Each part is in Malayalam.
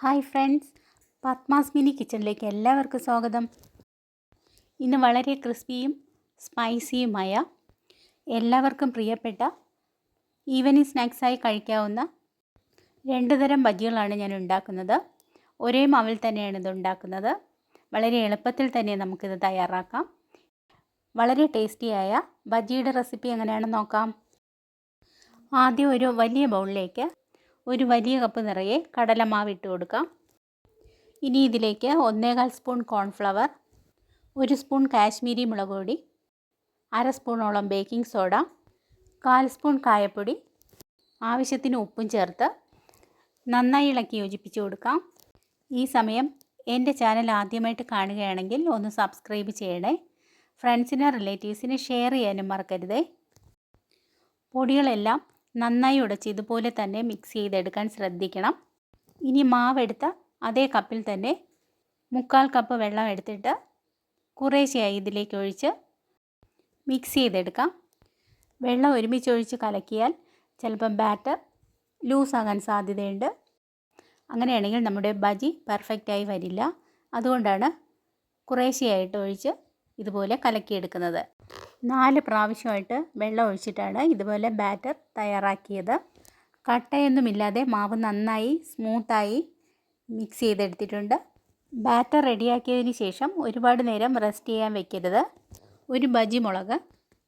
Hi friends. പത്മാസ് മിനി കിച്ചണിലേക്ക് എല്ലാവർക്കും സ്വാഗതം. ഇന്ന് വളരെ ക്രിസ്പിയും സ്പൈസിയുമായ എല്ലാവർക്കും പ്രിയപ്പെട്ട ഈവനിങ് സ്നാക്സായി കഴിക്കാവുന്ന രണ്ട് തരം ബജികളാണ് ഞാൻ ഉണ്ടാക്കുന്നത്. ഒരേ മാവിൽ തന്നെയാണ് ഇത് ഉണ്ടാക്കുന്നത്. വളരെ എളുപ്പത്തിൽ തന്നെ നമുക്കിത് തയ്യാറാക്കാം. വളരെ ടേസ്റ്റിയായ ബജിയുടെ റെസിപ്പി എങ്ങനെയാണെന്ന് നോക്കാം. ആദ്യം ഒരു വലിയ ബൗളിലേക്ക് ഒരു വലിയ കപ്പ് നിറയെ കടലമാവ് ഇട്ട് കൊടുക്കാം. ഇനി ഇതിലേക്ക് ഒന്നേകാൽ സ്പൂൺ കോൺഫ്ലവർ ഒരു സ്പൂൺ കാശ്മീരി മുളക് പൊടി അര സ്പൂണോളം ബേക്കിംഗ് സോഡ കാൽ സ്പൂൺ കായപ്പൊടി ആവശ്യത്തിന് ഉപ്പും ചേർത്ത് നന്നായി ഇളക്കി യോജിപ്പിച്ച് കൊടുക്കാം. ഈ സമയം എന്റെ ചാനൽ ആദ്യമായിട്ട് കാണുകയാണെങ്കിൽ ഒന്ന് സബ്സ്ക്രൈബ് ചെയ്യണേ. ഫ്രണ്ട്സിനെ റിലേറ്റീവ്സിന് ഷെയർ ചെയ്യാനും മറക്കരുതേ. പൊടികളെല്ലാം നന്നായി ഉടച്ച് ഇതുപോലെ തന്നെ മിക്സ് ചെയ്തെടുക്കാൻ ശ്രദ്ധിക്കണം. ഇനി മാവെടുത്ത അതേ കപ്പിൽ തന്നെ മുക്കാൽ കപ്പ് വെള്ളം എടുത്തിട്ട് കുറേശ്ശെയായി ഇതിലേക്ക് ഒഴിച്ച് മിക്സ് ചെയ്തെടുക്കാം. വെള്ളം ഒരുമിച്ച് ഒഴിച്ച് കലക്കിയാൽ ചിലപ്പം ബാറ്റർ ലൂസാകാൻ സാധ്യതയുണ്ട്. അങ്ങനെയാണെങ്കിൽ നമ്മുടെ ബജി പെർഫെക്റ്റായി വരില്ല. അതുകൊണ്ടാണ് കുറേശ്ശെയായിട്ട് ഒഴിച്ച് ഇതുപോലെ കലക്കിയെടുക്കുന്നത്. നാല് പ്രാവശ്യമായിട്ട് വെള്ളം ഒഴിച്ചിട്ടാണ് ഇതുപോലെ ബാറ്റർ തയ്യാറാക്കിയത്. കട്ടയൊന്നുമില്ലാതെ മാവ് നന്നായി സ്മൂത്തായി മിക്സ് ചെയ്തെടുത്തിട്ടുണ്ട്. ബാറ്റർ റെഡിയാക്കിയതിന് ശേഷം ഒരുപാട് നേരം റെസ്റ്റ് ചെയ്യാൻ വെക്കരുത്. ഒരു ബജി മുളക്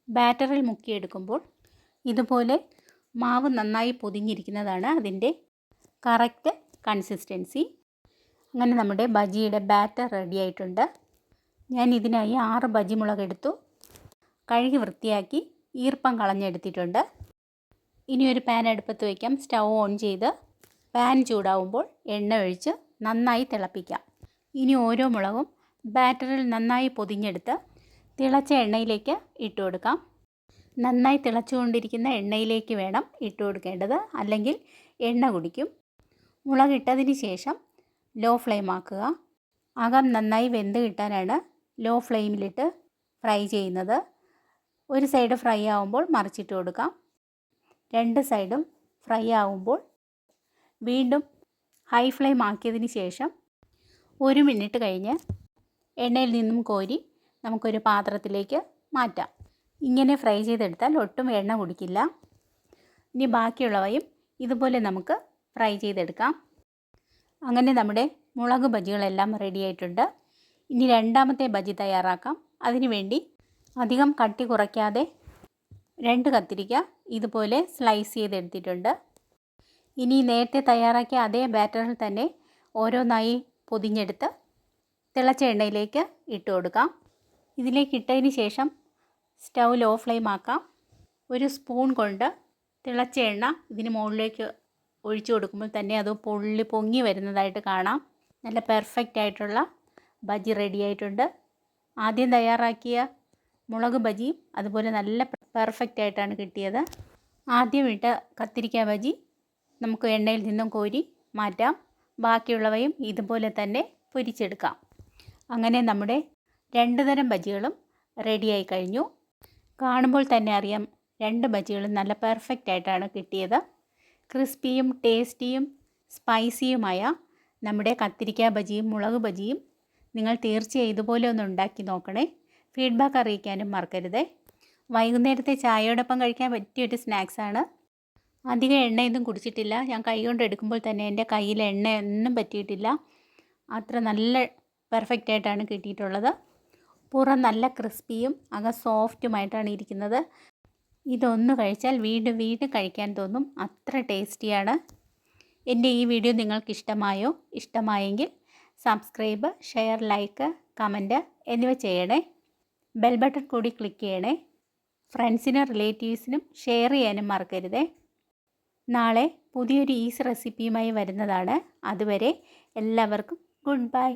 ബാറ്ററിൽ മുക്കിയെടുക്കുമ്പോൾ ഇതുപോലെ മാവ് നന്നായി പൊതിഞ്ഞിരിക്കുന്നതാണ് അതിന്റെ കറക്റ്റ് കൺസിസ്റ്റൻസി. അങ്ങനെ നമ്മുടെ ബജിയുടെ ബാറ്റർ റെഡിയായിട്ടുണ്ട്. ഞാൻ ഇതിനായി ആറ് ബജി മുളക് എടുത്തു. കഴുകി വൃത്തിയാക്കി ഈർപ്പം കളഞ്ഞെടുത്തിട്ടുണ്ട്. ഇനി ഒരു പാൻ അടുപ്പത്ത് വയ്ക്കാം സ്റ്റൗ ഓൺ ചെയ്ത് പാൻ ചൂടാവുമ്പോൾ എണ്ണ ഒഴിച്ച് നന്നായി തിളപ്പിക്കാം. ഇനി ഓരോ മുളകും ബാറ്ററിൽ നന്നായി പൊതിഞ്ഞെടുത്ത് തിളച്ച എണ്ണയിലേക്ക് ഇട്ട് കൊടുക്കാം. നന്നായി തിളച്ചുകൊണ്ടിരിക്കുന്ന എണ്ണയിലേക്ക് വേണം ഇട്ട് കൊടുക്കേണ്ടത്. അല്ലെങ്കിൽ എണ്ണ കുടിക്കും. മുളകിട്ടതിന് ശേഷം ലോ ഫ്ലെയിം ആക്കുക. അകം നന്നായി വെന്ത് കിട്ടാനാണ് ലോ ഫ്ലെയിമിലിട്ട് ഫ്രൈ ചെയ്യുന്നത്. ഒരു സൈഡ് ഫ്രൈ ആവുമ്പോൾ മറിച്ചിട്ട് കൊടുക്കാം. രണ്ട് സൈഡും ഫ്രൈ ആവുമ്പോൾ വീണ്ടും ഹൈ ഫ്ലെയിം ആക്കിയതിന് ശേഷം ഒരു മിനിറ്റ് കഴിഞ്ഞ് എണ്ണയിൽ നിന്നും കോരി നമുക്കൊരു പാത്രത്തിലേക്ക് മാറ്റാം. ഇങ്ങനെ ഫ്രൈ ചെയ്തെടുത്താൽ ഒട്ടും എണ്ണ കുടിക്കില്ല. ഇനി ബാക്കിയുള്ളവയും ഇതുപോലെ നമുക്ക് ഫ്രൈ ചെയ്തെടുക്കാം. അങ്ങനെ നമ്മുടെ മുളക് ബജികളെല്ലാം റെഡി ആയിട്ടുണ്ട്. ഇനി രണ്ടാമത്തെ ബജി തയ്യാറാക്കാം. അതിനുവേണ്ടി അധികം കട്ടി കുറയ്ക്കാതെ രണ്ട് കത്തിരിക്ക ഇതുപോലെ സ്ലൈസ് ചെയ്തെടുത്തിട്ടുണ്ട്. ഇനി നേരത്തെ തയ്യാറാക്കിയ അതേ ബാറ്ററിൽ തന്നെ ഓരോന്നായി പൊതിഞ്ഞെടുത്ത് തിളച്ച എണ്ണയിലേക്ക് ഇട്ട് കൊടുക്കാം. ഇതിലേക്ക് ഇട്ടതിന് ശേഷം സ്റ്റൗ ലോ ഫ്ലെയിം ആക്കാം. ഒരു സ്പൂൺ കൊണ്ട് തിളച്ച എണ്ണ ഇതിന് മുകളിലേക്ക് ഒഴിച്ചു കൊടുക്കുമ്പോൾ തന്നെ അത് പൊള്ളി പൊങ്ങി വരുന്നതായിട്ട് കാണാം. നല്ല പെർഫെക്റ്റ് ആയിട്ടുള്ള ബജി റെഡി ആയിട്ടുണ്ട്. ആദ്യം തയ്യാറാക്കിയ മുളക് ബജിയും അതുപോലെ നല്ല പെർഫെക്റ്റ് ആയിട്ടാണ് കിട്ടിയത്. ആദ്യം ഇട്ട കത്തിരിക്ക ബജി നമുക്ക് എണ്ണയിൽ നിന്നും കോരി മാറ്റാം. ബാക്കിയുള്ളവയും ഇതുപോലെ തന്നെ പൊരിച്ചെടുക്കാം. അങ്ങനെ നമ്മുടെ രണ്ട് തരം ബജികളും റെഡിയായി കഴിഞ്ഞു. കാണുമ്പോൾ തന്നെ അറിയാം രണ്ട് ബജികളും നല്ല പെർഫെക്റ്റ് ആയിട്ടാണ് കിട്ടിയത്. ക്രിസ്പിയും ടേസ്റ്റിയും സ്പൈസിയുമായ നമ്മുടെ കത്തിരിക്ക ബജിയും മുളക് ബജിയും നിങ്ങൾ തീർച്ചയായും ഇതുപോലെ ഒന്ന് ഉണ്ടാക്കി നോക്കണേ. ഫീഡ്ബാക്ക് അറിയിക്കാനും മറക്കരുതേ. വൈകുന്നേരത്തെ ചായയോടൊപ്പം കഴിക്കാൻ പറ്റിയൊരു സ്നാക്സാണ്. അധികം എണ്ണയൊന്നും കുടിച്ചിട്ടില്ല. ഞാൻ കൈ കൊണ്ട് എടുക്കുമ്പോൾ തന്നെ എന്റെ കയ്യിൽ എണ്ണയൊന്നും പറ്റിയിട്ടില്ല. അത്ര നല്ല പെർഫെക്റ്റ് ആയിട്ടാണ് കിട്ടിയിട്ടുള്ളത്. പുറം നല്ല ക്രിസ്പിയും അക സോഫ്റ്റുമായിട്ടാണ് ഇരിക്കുന്നത്. ഇതൊന്ന് കഴിച്ചാൽ വീണ്ടും വീണ്ടും കഴിക്കാൻ തോന്നും. അത്ര ടേസ്റ്റിയാണ്. എന്റെ ഈ വീഡിയോ നിങ്ങൾക്ക് ഇഷ്ടമായോ ഇഷ്ടമായെങ്കിൽ സബ്സ്ക്രൈബ് ഷെയർ ലൈക്ക് കമന്റ് എന്നിവ ചെയ്യണേ. ബെൽ ബട്ടൺ കൂടി ക്ലിക്ക് ചെയ്യണേ. ഫ്രണ്ട്സിനും റിലേറ്റീവ്സിനും ഷെയർ ചെയ്യാനും മറക്കരുതേ. നാളെ പുതിയൊരു ഈസ് റെസിപ്പിയുമായി വരുന്നതാണ്. അതുവരെ എല്ലാവർക്കും ഗുഡ് ബൈ